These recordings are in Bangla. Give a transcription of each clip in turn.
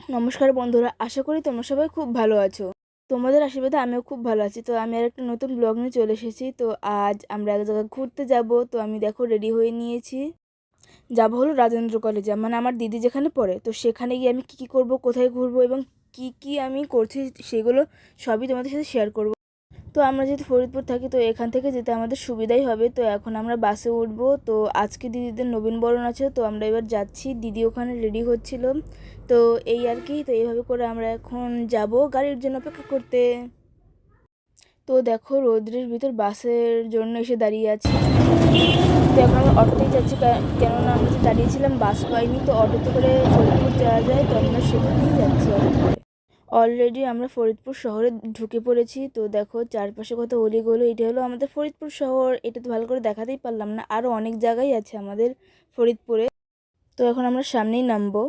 নমস্কার বন্ধুরা, আশা করি তোমরা সবাই খুব ভালো আছো। তোমাদের আশীর্বাদে আমিও খুব ভালো আছি। তো আমি আর একটা নতুন ব্লগ নিয়ে চলে এসেছি। তো আজ আমরা এক জায়গায় ঘুরতে যাব। তো আমি দেখো রেডি হয়ে নিয়েছি। যাব হলো রাজেন্দ্র কলেজে মানে আমার দিদি যেখানে পড়ে, তো সেখানে গিয়ে আমি কী কী করব, কোথায় ঘুরবো এবং কী কী আমি করছি, সেগুলো সবই তোমাদের সাথে শেয়ার করব। তো আমরা যেহেতু ফরিদপুর থাকি, তো এখান থেকে যেতে আমাদের সুবিধাই হবে। তো এখন আমরা বাসে উঠবো। তো আজকে দিদিদের নবীনবরণ আছে, তো আমরা এবার যাচ্ছি। দিদি ওখানে রেডি হচ্ছিল। তো এই আর কি, তো এইভাবে করে আমরা এখন যাব গাড়ির জন্য অপেক্ষা করতে। তো দেখো রৌদ্রের ভিতর বাসের জন্য এসে দাঁড়িয়ে আছি। তো এখন আমরা অটোতেই যাচ্ছি কেননা আমরা যে দাঁড়িয়েছিলাম বাস পাইনি। তো অটোতে করে ফরিদপুর যাওয়া যায়, তো আমরা সেখানেই যাচ্ছি অলরেডি আমরা ফরিদপুর শহরে ঢুকে পড়েছি। তো দেখো, চারপাশে কত অলিগলি, এটা হলো আমাদের ফরিদপুর শহর। এটা তো ভালো করে দেখাতেই পারলাম না। আরও অনেক জায়গাই আছে আমাদের ফরিদপুরে। তো এখন আমরা সামনেই নামবো।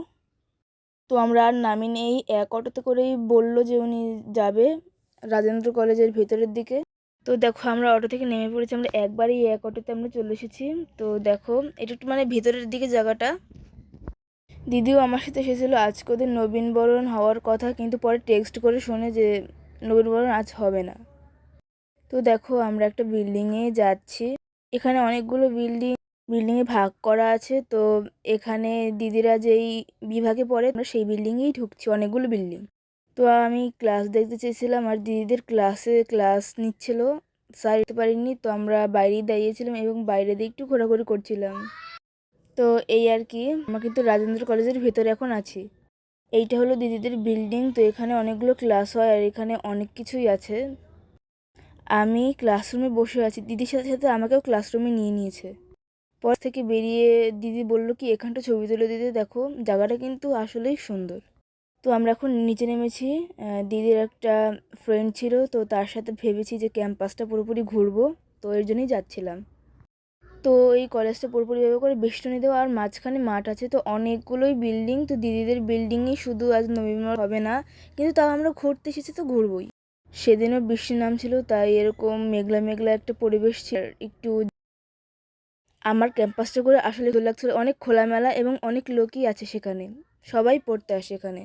তো আমরা আর নামি নেই। এক অটোতে করেই বলল যে উনি যাবে রাজেন্দ্র কলেজের ভেতরের দিকে। তো দেখো, আমরা অটো থেকে নেমে পড়েছি। আমরা একবারই এক অটোতে আমরা চলে এসেছি। তো দেখো, এটা একটু মানে ভেতরের দিকে জায়গাটা। দিদিও আমার সাথে এসেছিল, আজকে ওদের নবীনবরণ হওয়ার কথা, কিন্তু পরে টেক্সট করে শোনে যে নবীনবরণ আজ হবে না। তো দেখো, আমরা একটা বিল্ডিংয়ে যাচ্ছি। এখানে অনেকগুলো বিল্ডিং বিল্ডিংয়ে ভাগ করা আছে। তো এখানে দিদিরা যেই বিভাগে পড়ে, আমরা সেই বিল্ডিংয়েই ঢুকছি, অনেকগুলো বিল্ডিং তো আমি ক্লাস দেখতে চেয়েছিলাম আর দিদিদের ক্লাসে ক্লাস নিচ্ছিল। স্যার পারিনি তো আমরা বাইরেই দাঁড়িয়েছিলাম এবং বাইরে দিয়ে একটু ঘোরাঘুরি করছিলাম। তো এই আর কি, আমরা কিন্তু রাজেন্দ্র কলেজের ভেতরে এখন আছি। এইটা হলো দিদিদের বিল্ডিং তো এখানে অনেকগুলো ক্লাস হয় আর এখানে অনেক কিছুই আছে। আমি ক্লাসরুমে বসে আছি। দিদির সাথে সাথে আমাকেও ক্লাসরুমে নিয়ে নিয়েছে। পর থেকে বেরিয়ে দিদি বলল কি, এখানটা ছবি তুলে দিতে দেখো, জায়গাটা কিন্তু আসলেই সুন্দর। তো আমরা এখন নিচে নেমেছি। দিদির একটা ফ্রেন্ড ছিল, তো তার সাথে ভেবেছি যে ক্যাম্পাসটা পুরোপুরি ঘুরবো, তো এর জন্যই যাচ্ছিলাম। তো এই কলেজটা পুরোপুরিভাবে করে বেষ্টনী দেওয়া আর মাঝখানে মাঠ আছে। তো অনেকগুলোই বিল্ডিং তো দিদিদের বিল্ডিংই শুধু আজ নভেম্বর হবে না, কিন্তু তাও আমরা ঘুরতে এসেছি তো ঘুরবোই। সেদিনও বৃষ্টির নাম ছিল, তাই এরকম মেঘলা মেঘলা একটা পরিবেশ ছিল। একটু আমার ক্যাম্পাসটা করে আসলে ভালো লাগছিল। অনেক খোলামেলা এবং অনেক লোকই আছে সেখানে, সবাই পড়তে আসে এখানে।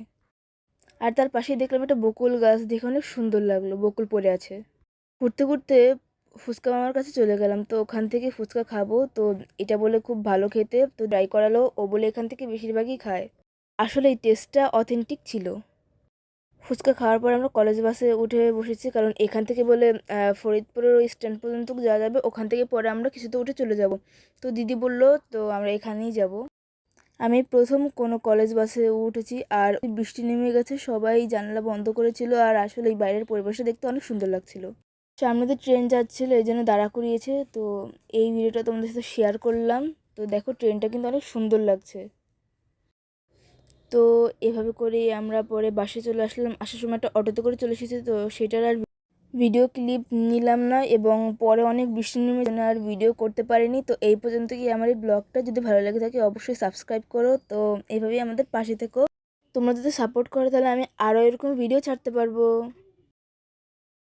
আর তার পাশেই দেখলাম একটা বকুল গাছ, দেখে অনেক সুন্দর লাগল, বকুল পড়ে আছে। ঘুরতে ঘুরতে ফুচকা মামার কাছে চলে গেলাম। তো ওখান থেকে ফুচকা খাব। তো এটা বলে খুব ভালো খেতে। তো ট্রাই করালো। ও বলে এখান থেকে বেশিরভাগই খায়। আসলে এই টেস্টটা অথেন্টিক ছিল। ফুচকা খাওয়ার পর আমরা কলেজ বাসে উঠে বসেছি। কারণ এখান থেকে বলে ফরিদপুরের ওই স্ট্যান্ড পর্যন্ত যাওয়া যাবে। ওখান থেকে পরে আমরা কিছুতে উঠে চলে যাব। তো দিদি বলল, তো আমরা এখানেই যাব। আমি প্রথম কোনো কলেজ বাসে উঠেছি। আর বৃষ্টি নেমে গেছে। সবাই জানলা বন্ধ করেছিল। আর আসলে এই বাইরের পরিবেশটা দেখতে অনেক সুন্দর লাগছিল। সামনে দিয়ে ট্রেন যাচ্ছিল, এই জন্য দাঁড়া করিয়েছে। তো এই ভিডিওটা তোমাদের সাথে শেয়ার করলাম। তো দেখো ট্রেনটা কিন্তু অনেক সুন্দর লাগছে। তো এভাবে করে আমরা পরে বাসে চলে আসলাম। আসার সময় একটা অটোতে করে চলে এসেছি, তো সেটার আর ভিডিও ক্লিপ নিলাম না এবং পরে অনেক বৃষ্টি নেমে আর ভিডিও করতে পারিনি। তো এই পর্যন্ত কি আমার এই ব্লগটা যদি ভালো লেগে থাকে অবশ্যই সাবস্ক্রাইব করো। তো এইভাবেই আমাদের পাশে থেকো। তোমরা যদি সাপোর্ট করো তাহলে আমি আরও এরকম ভিডিও ছাড়তে পারব।